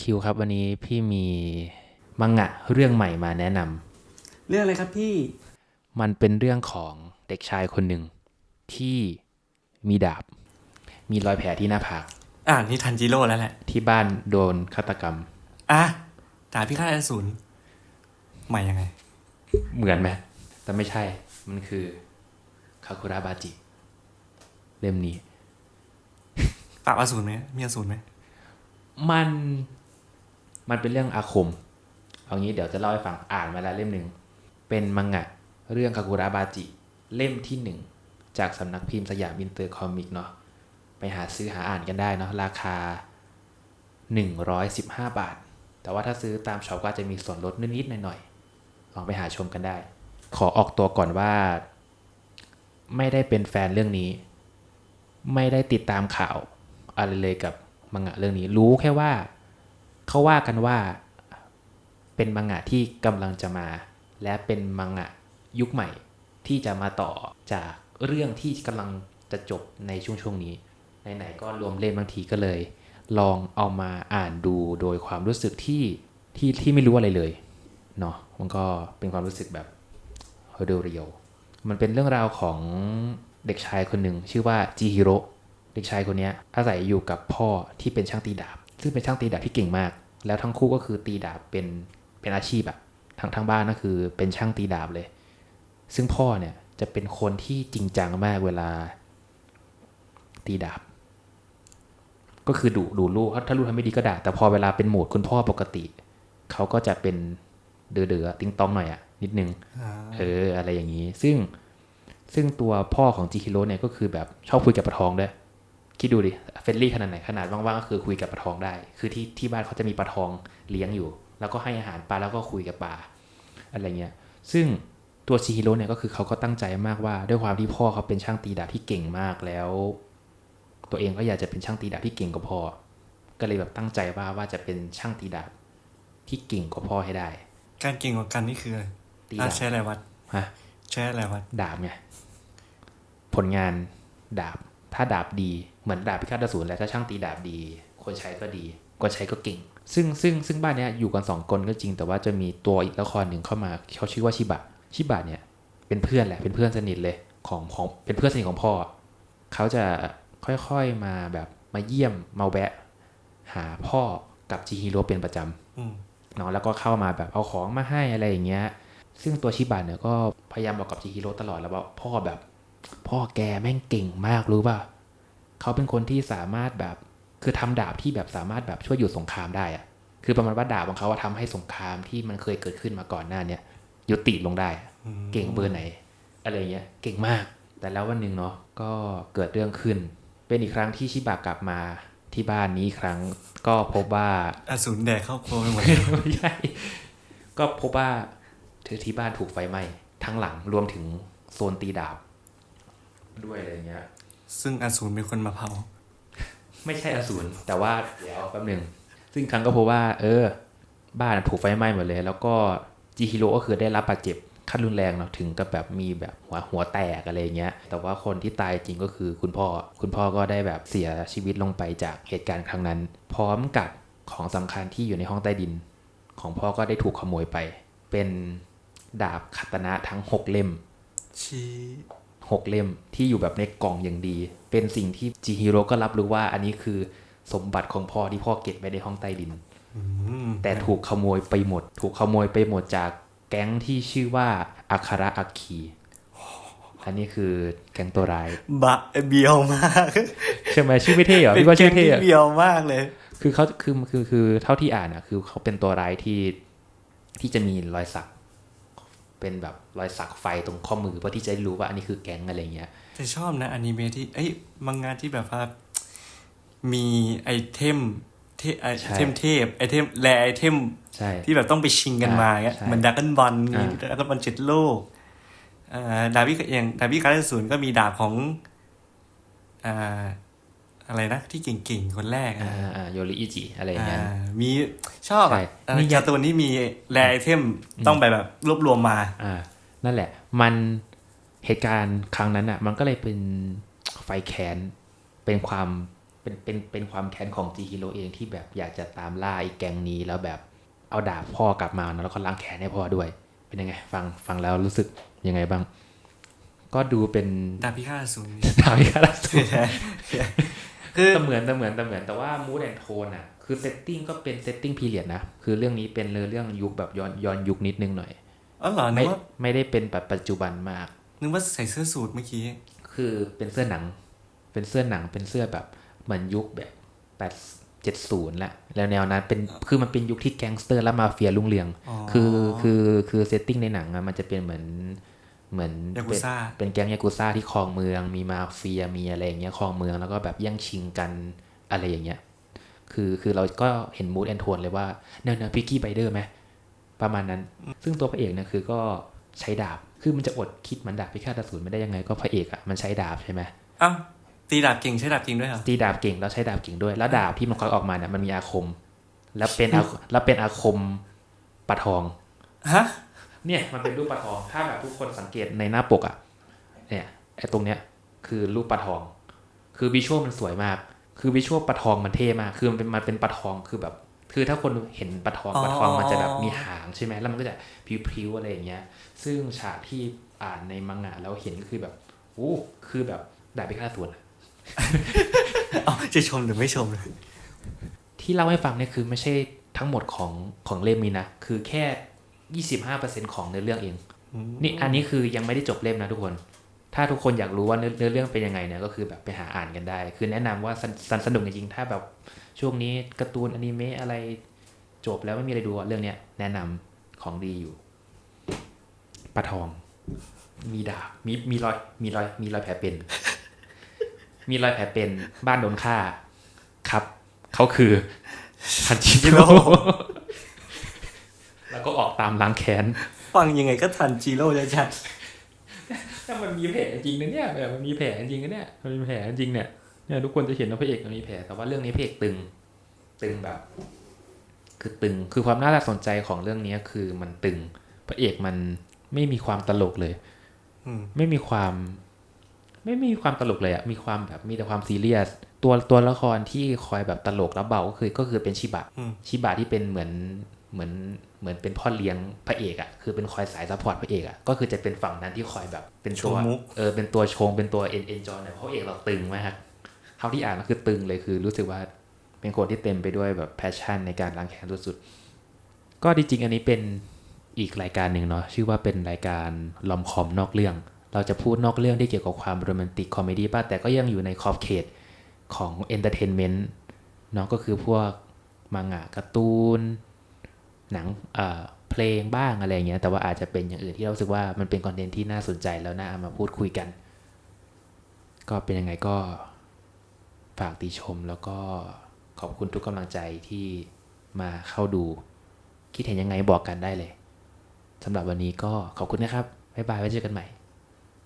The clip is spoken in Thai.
คิวครับ วันนี้พี่มีมังงะเรื่องใหม่มาแนะนำเรื่องอะไรครับพี่ มันเป็นเรื่องของเด็กชายคนหนึ่งที่มีดาบ มีรอยแผลที่หน้าผากอ่านี่ทันจิโร่แล้วแหละ ที่บ้านโดนฆาตกรรมอะดาบพิฆาตอสูรใหม่ยังไง เหมือนไหมแต่ไม่ใช่ มันคือคาคุระบาจิ เล่มนี้ปราบอสูรไหมมีอสูรไหมมัน มันเป็นเรื่องอาคม เอางี้เดี๋ยวจะเล่าให้ฟังอ่านมาแล้วเล่มหนึ่ง เป็นมังงะเรื่องคากุระบาจิ เล่มที่หนึ่งจากสำนักพิมพ์สยามอินเตอร์คอมิกเนาะ ไปหาซื้อหาอ่านกันได้เนาะ ราคา 115 บาท แต่ว่าถ้าซื้อตามช็อปก็อาจจะมีส่วนลดนิดๆหน่อยๆ ลองไปหาชมกันได้ ขอออกตัวก่อนว่า ไม่ได้เป็นแฟนเรื่องนี้ ไม่ได้ติดตามข่าวอะไรเลยกับมังงะเรื่องนี้ รู้แค่ว่า เขาว่ากันว่าเป็นมังงะที่กำลังจะมา และเป็นมังงะยุคใหม่ที่จะมาต่อจากเรื่องที่กำลังจะจบในช่วงช่วงนี้ไหนๆก็รวมเล่มบางทีก็เลย ลองเอามาอ่านดูโดยความรู้สึกที่ที่ที่ไม่รู้อะไรเลยเนาะมันก็เป็นความรู้สึกแบบเรียวๆมันเป็นเรื่องราวของเด็กชายคนหนึ่งชื่อว่าจิฮิโร่เด็กชายคนนี้อาศัยอยู่กับพ่อที่เป็นช่างตีดาบ ซึ่งเป็นช่างตีดาบที่เก่งมาก แล้วทั้งคู่ก็คือตีดาบเป็นเป็นอาชีพอะทั้งทั้งบ้านก็คือเป็นช่างตีดาบเลย ซึ่งพ่อเนี่ยจะเป็นคนที่จริงจังมากเวลาตีดาบ ก็คือดุดูลูกถ้าลูกทำไม่ดีก็ด่าแต่พอเวลาเป็นโหมดคุณพ่อปกติ เขาก็จะเป็นเดือเดือๆติงตองหน่อยอะนิดนึงเอออะไรอย่างนี้ ซึ่งซึ่งตัวพ่อของจิคิโร่เนี่ยก็คือแบบชอบคุยกับปะทองด้วย คิดดูดิเฟรนลี่ขนาดไหนขนาดว่างๆก็คือคุยกับปลาทองได้ คือที่ที่บ้านเขาจะมีปลาทองเลี้ยงอยู่ แล้วก็ให้อาหารปลาแล้วก็คุยกับปลาอะไรเงี้ย ซึ่งตัวชิฮิโร่เนี่ยก็คือเขาก็ตั้งใจมากว่าด้วยความที่พ่อเขาเป็นช่างตีดาบที่เก่งมากแล้ว ตัวเองก็อยากจะเป็นช่างตีดาบที่เก่งกว่าพ่อ ก็เลยแบบตั้งใจว่าว่าจะเป็นช่างตีดาบที่เก่งกว่าพ่อให้ได้ การเก่งกว่ากันนี่คืออะไรตีอะดาบใช้อะไรวัดฮะใช้อะไรวัดดาบไงผลงานดาบ ถ้าดาบดีเหมือนดาบพิฆาตอสูรแล้วถ้าช่างตีดาบดี คนใช้ก็ดีคนใช้ก็เก่ง ซึ่งซึ่งซึ่งบ้านเนี้ยอยู่กันสองคนก็จริง แต่ว่าจะมีตัวอีกละครหนึ่งเข้ามาเขาชื่อว่าชิบะชิบะเนี่ยเป็นเพื่อนแหละเป็นเพื่อนสนิทเลยของของเป็นเพื่อนสนิทของพ่อเขาจะค่อยๆมาแบบมาเยี่ยมมาแวะ หาพ่อกับจิฮิโร่เป็นประจำอืมเนาะแล้วก็เข้ามาแบบเอาของมาให้อะไรอย่างเงี้ย ซึ่งตัวชิบะเนี่ยก็พยายามบอกกับจิฮิโร่ตลอดแล้วว่าพ่อแบบ พ่อแกแม่งเก่งมากรู้ป่ะเขาเป็นคนที่สามารถแบบ คือทำดาบที่แบบสามารถแบบช่วยหยุดสงครามได้อะคือประมาณว่าดาบของเขาอะทำให้สงครามที่มันเคยเกิดขึ้นมาก่อนหน้าเนี้ยยุติลงได้อะเก่งเบอร์ไหน อะไรเงี้ย เก่งมาก แต่แล้ววันหนึ่งเนาะก็เกิดเรื่องขึ้น เป็นอีกครั้งที่ชิบะกลับมาที่บ้านนี้อีกครั้งก็พบว่าอสูรแดกเข้าครัวไปหมดไม่ใช่ก็พบว่าเธอที่บ้านถูกไฟไหม้ทั้งหลังรวมถึงโซนตีดาบ ด้วยอะไรเงี้ย ซึ่งอสูรเป็นคนมาเผา ไม่ใช่อสูรแต่ว่าเดี๋ยวแป๊บหนึ่งซึ่งครั้งก็พบว่า เออ บ้านถูกไฟไหม้หมดเลย แล้วก็จิฮิโร่ก็คือได้รับบาดเจ็บขั้นรุนแรงเนาะถึงกับแบบมีแบบหัวหัวแตกอะไรเงี้ย แต่ว่าคนที่ตายจริงก็คือคุณพ่อ คุณพ่อก็ได้แบบเสียชีวิตลงไปจากเหตุการณ์ครั้งนั้น พร้อมกับของสำคัญที่อยู่ในห้องใต้ดิน ของพ่อก็ได้ถูกขโมยไป เป็นดาบคัตนะทั้งหกเล่มชี้ หกเล่มที่อยู่แบบในกล่องอย่างดี เป็นสิ่งที่จิฮิโร่ก็รับรู้ว่าอันนี้คือสมบัติของพ่อที่พ่อเก็บไว้ในห้องใต้ดินอืมแต่ถูกขโมยไปหมด ถูกขโมยไปหมดจากแก๊งที่ชื่อว่าอาคาระอาคีอันนี้คือแก๊งตัวร้ายบะเบียวมากใช่ไหมชื่อไม่เท่เหรอเป็นพี่ว่าเกชื่มอเท่ที่อะเบียวมากเลย คือเขาคือคือคือเท่าที่อ่านอะ คือเขาเป็นตัวร้ายที่ที่จะมีรอยสัก เป็นแบบ รอยสักไฟตรงข้อมือเพื่อที่จะได้รู้ว่าอันนี้คือแก๊งอะไรเงี้ยแต่ชอบนะอนิเมะที่เอ้ยมังงะที่แบบว่ามีไอเทมเทไอใช่เทมเทพไอเทมแรไอเทมใช่ที่แบบต้องไปชิงกันมาเงี้ยใช่เหมือนดักกันบอลอ่าดักกันบอลเจ็ดโลกอ่าดาวิเองดาวิการ์ศูนย์ก็มีดาบของอ่าอะไรนะ ที่เก่งๆ คนแรกอ่าอะอ่าโยริอิจิอะไรอย่างเงี้ยอ่ามีชอบใช่อะอ่านี่การ์ตูนนี้มีแรไอเทมต้องไปแบบรวบรวมมาอ่า นั่นแหละ มันเหตุการณ์ครั้งนั้นอะ มันก็เลยเป็นไฟแค้นเป็นความเป็นเป็นเป็นความแค้นของจีฮิโร่เองที่แบบอยากจะตามล่าไอ้แก๊งนี้แล้วแบบเอาดาบพ่อกลับมานะแล้วก็ล้างแค้นให้พ่อด้วย เป็นยังไง ฟังฟังแล้วรู้สึกยังไงบ้าง ก็ดูเป็นดาบพิฆาตอสูรดาบพิฆาตอสูรคือแต่เหมือนแต่เหมือนแต่เหมือนแต่ว่ามูดแอนโทนอะคือเซตติ้งก็เป็นเซตติ้งพีเรียดนะ คือเรื่องนี้เป็นเรื่องยุคแบบย้อนย้อนยุคนิดนึงหน่อย อ๋อเหรอนึไม่กว่าไม่ได้เป็นแบบปัจจุบันมาก นึกว่าใส่เสื้อสูทเมื่อกี้ คือเป็นเสื้อหนัง เป็นเสื้อหนังเป็นเสื้อแบบเหมือนยุคแบบแปดเจ็ดศูนย์แหละแล้วแนวนั้นเป็นคือมันเป็นยุคที่แก๊งสเตอร์และมาเฟียรุ่งเรือง อ๋อคือคือคือเซตติ้งในหนังอะมันจะเป็นเหมือนเหมือนยากุเป็นซ่าเป็นแก๊งยากุซ่าที่ครองเมือง มีมาเฟียมีอะไรอย่างเงี้ยครองเมืองแล้วก็แบบแย่งชิงกันอะไรอย่างเงี้ย คือคือเราก็เห็นมูดแอนโทนเลยว่าแนวแนวพิกกี้ไบเดอร์ไหม ประมาณนั้น ซึ่งตัวพระเอกเนี่ยคือก็ใช้ดาบ คือมันจะอดคิดเหมันดาบพิฆาตอสูรไม่ได้ยังไง ก็พระเอกอะมันใช้ดาบใช่ไหมอ้าวตีดาบเก่งใช้ดาบจริงด้วยเหรอตีดาบเก่งแล้วใช้ดาบเก่งด้วย แล้วดาบที่มันคอยออกมาเนี่ยมันมีอาคม แล้วเป็นอาแล้วเป็นอาคมปะทองฮะเนี่ยมันเป็นรูปปลาทอง ถ้าแบบทุกคนสังเกตในหน้าปกอะเนี่ยไอ้ตรงเนี้ยคือรูปปลาทอง คือวิชวลมันสวยมาก คือวิชวลปลาทองมันเท่มาก คือมันเป็นมันเป็นปลาทองคือแบบ คือถ้าคนเห็นปลาทองปลาทองมันจะแบบมีหางใช่ไหมแล้วมันก็จะพริ้วๆอะไรอย่างเงี้ย ซึ่งฉากที่อ่านในมังงะแล้วเห็นก็คือแบบโอ้คือแบบดาบพิฆาตอสูรอะอ๋อจะชมหรือไม่ชมเลยที่เล่าให้ฟังเนี่ยคือไม่ใช่ทั้งหมดของของเล่มนี้นะ คือแค่ยี่สิบห้าเปอร์เซ็นของเนื้อเรื่องเอง นี่อันนี้คือยังไม่ได้จบเล่มนะทุกคน ถ้าทุกคนอยากรู้ว่าเนื้อเนื้อเรื่องเป็นยังไงเนี่ยก็คือแบบไปหาอ่านกันได้ คือแนะนำว่าสนสนสนุกจริงๆถ้าแบบ ช่วงนี้การ์ตูนอนิเมะอะไรจบแล้วไม่มีอะไรดูอะเรื่องเนี้ยแนะนำของดีอยู่ปลาทอง มีดาบมีมีรอย มีรอย มีรอยแผลเป็น มีรอยแผลเป็น บ้านโดนฆ่า ครับ เขาคือฮันจิโร่แล้วก็ออกตามล้างแค้น ฟังยังไงก็ทันจีโร่ชัดถ้ามันมีแผลจริงนะเนี่ยแบบมันมีแผลจริงนะเนี่ยมันมีแผลจริงเนี่ย เนี่ยทุกคนจะเห็นว่าพระเอกมันมีแผลแต่ว่าเรื่องนี้พระเอกตึง ตึงแบบ คือตึงคือความน่าสนใจของเรื่องนี้คือมันตึง พระเอกมันไม่มีความตลกเลยอืมไม่มีความ ไม่มีความตลกเลยอะมีความแบบมีแต่ความซีเรียสตัวตัวละครที่คอยแบบตลกแล้วเบาก็คือก็คือเป็นชิบะอืมชิบะที่เป็นเหมือนเหมือนเหมือนเป็นพ่อเลี้ยงพระเอกอะ่ะคือเป็นคอยสายซัพพอร์ตพระเอกอะ่ะก็คือจะเป็นฝั่งนั้นที่คอยแบบเป็นตัวโชว์มุกเออเป็นตัวชงเป็นตัวเอ็นเอ็นจอยเนี่ยเพราะพระเอกเราตึงมาก เท่าที่อ่านก็คือตึงเลยคือรู้สึกว่าเป็นคนที่เต็มไปด้วยแบบแพชชั่นในการล้างแค้นสุดๆก็จริงๆอันนี้เป็นอีกรายการหนึ่งเนาะชื่อว่าเป็นรายการลอมคอมนอกเรื่อง เราจะพูดนอกเรื่องที่เกี่ยวกับความโรแมนติกคอมเมดี้ป่ะแต่ก็ยังอยู่ในขอบเขตของเอนเตอร์เทนเมนต์เนาะก็คือพวกมังงะการ์ตูน หนังเอ่อเพลงบ้างอะไรเงี้ยแต่ว่าอาจจะเป็นอย่างอื่นที่เราสึกว่ามันเป็นคอนเทนต์ที่น่าสนใจแล้วน่าเอามาพูดคุยกัน ก็เป็นยังไงก็ ฝากติชมแล้วก็ขอบคุณทุกกำลังใจที่มาเข้าดู คิดเห็นยังไงบอกกันได้เลยสำหรับวันนี้ก็ขอบคุณนะครับ บ๊ายบายไว้เจอกันใหม่